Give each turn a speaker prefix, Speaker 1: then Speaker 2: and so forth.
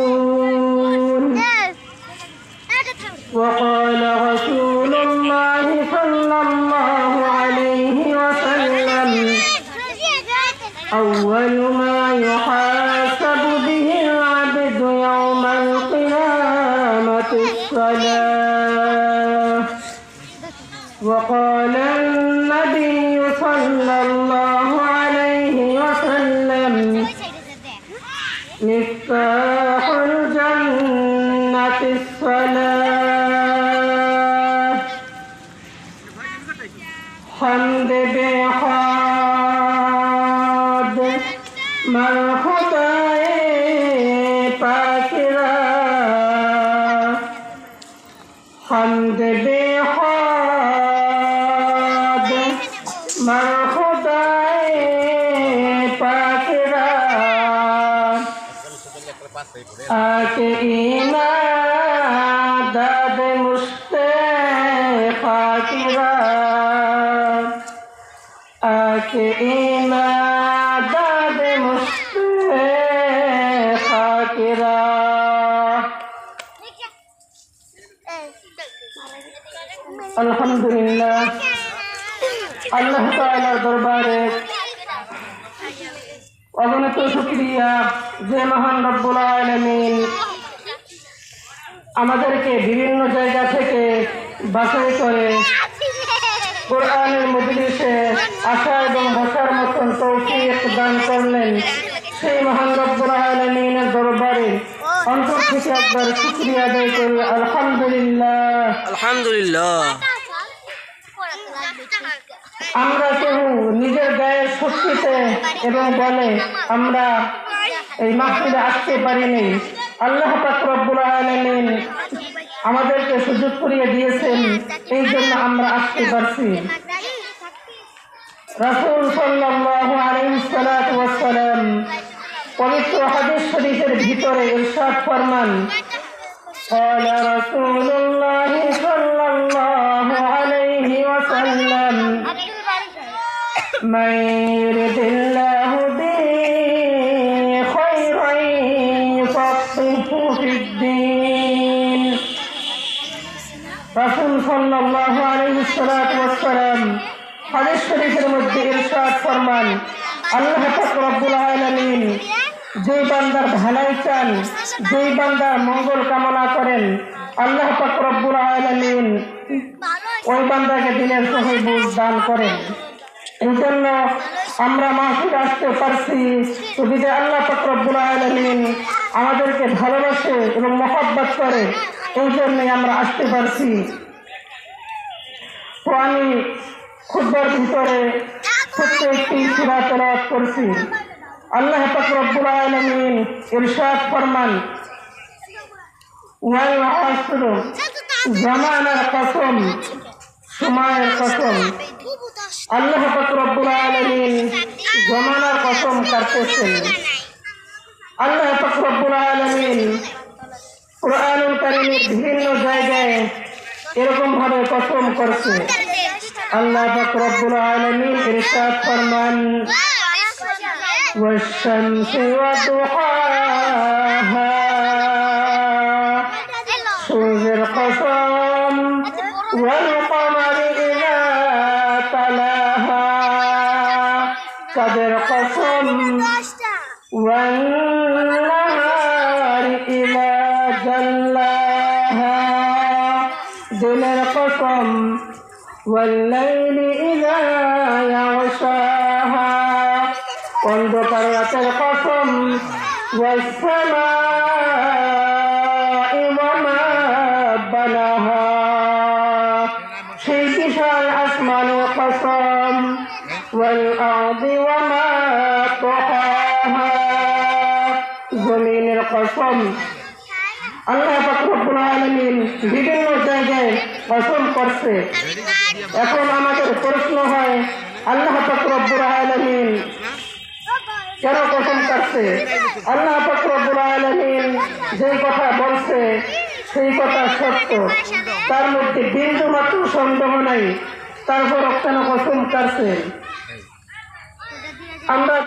Speaker 1: ليعبدون وقال رسول الله صلى الله عليه وسلم أول ما يحاسب به العبد يوم القيامة الصلاة. وقال النبي صلى الله খান দেবে হাদ। মার খোদায় পাকেরা খান দেবে হাদ। মার খোদায় পাকেরা আকে ইন فاكرين داد مشتي আল্লাহ তাআলার দরবারে অগণিত শুকরিয়া যে মহান রব্বুল আমাদেরকে বিভিন্ন জায়গা থেকে বাছাই করে কোরআনের মজলিসে আসা এবং বসার মতন তৌফিক দান করলেন সেই মহান রব্বুল আলামিনের দরবারে। অন্তর থেকে একবার শুক্রিয়া আদায় করি। আলহামদুলিল্লাহ।
Speaker 2: আলহামদুলিল্লাহ।
Speaker 1: আমরা কেউ নিজের গায়ের শক্তিতে এবং বলে আমরা এই মাহফিলে আসতে পারিনি। আল্লাহ পাক রব্বুল আলামিন আমাদেরকে সুযোগ করিয়ে দিয়েছেন এই জন্য আমরা আসতে পারছি রাসূল সাল্লাল্লাহু আলাইহি সাল্লাতু ওয়াসসালাম পবিত্র হাদিস শরীফের ভিতরে ইরশাদ ফরমান قال رسول الله صلى الله عليه وسلم من যে বান্দার চান বান্দার মঙ্গল কামনা করেন, আল্লাহ রব্বুল আলামিন ওই বান্দাকে দিনের সহি বুঝ দান করেন। এই জন্য আমরা মাহফিল আসতে পারছি। যে আল্লাহ রব্বুল আলামিন আমাদেরকে ভালোবাসে এবং মহব্বত করে, এই জন্যই আমরা আসতে পারছি। আমি খুববার ভিতরে ছোট্ট একটি সুরা তেলাওয়াত করছি। আল্লাহ পাক রব্বুল আলামিন ইরশাদ ফরমান, ওয়াল আসর, জামানার কসম, সময়ের কসম। আল্লাহ পাক রব্বুল আলামিন জমানার কসম কাটতেছেন। আল্লাহ রব্বুল আলামিন কোরআনুল বিভিন্ন জায়গায় এরকম ভাবে কসম করছে আল্লাহ পাক রব্বুল আলামিন ইরশাদ ফরমান والشمس وضحاها সূর্যের কসম والقمر দিনের কসম والليل إذا يغشاها অন্ধকার রাতের কসম والسماء وما بناها সেই বিশাল আসমানের কসম والأرض وما طحاها জমিনের কসম আল্লাহ পাক রব্বুল আলামিন বিভিন্ন জায়গায় কসম করছে। এখন আমাদের প্রশ্ন হয়, আল্লাহ পাক রব্বুল আলামিন কেন কসম কাটছে আল্লাহ পাক রব্বুল আলামিন যে কথা বলছে, সেই কথা সত্য। তার মধ্যে বিন্দু মাত্র সন্দেহ নাই তারপর কেন কসম কাটছে আমরা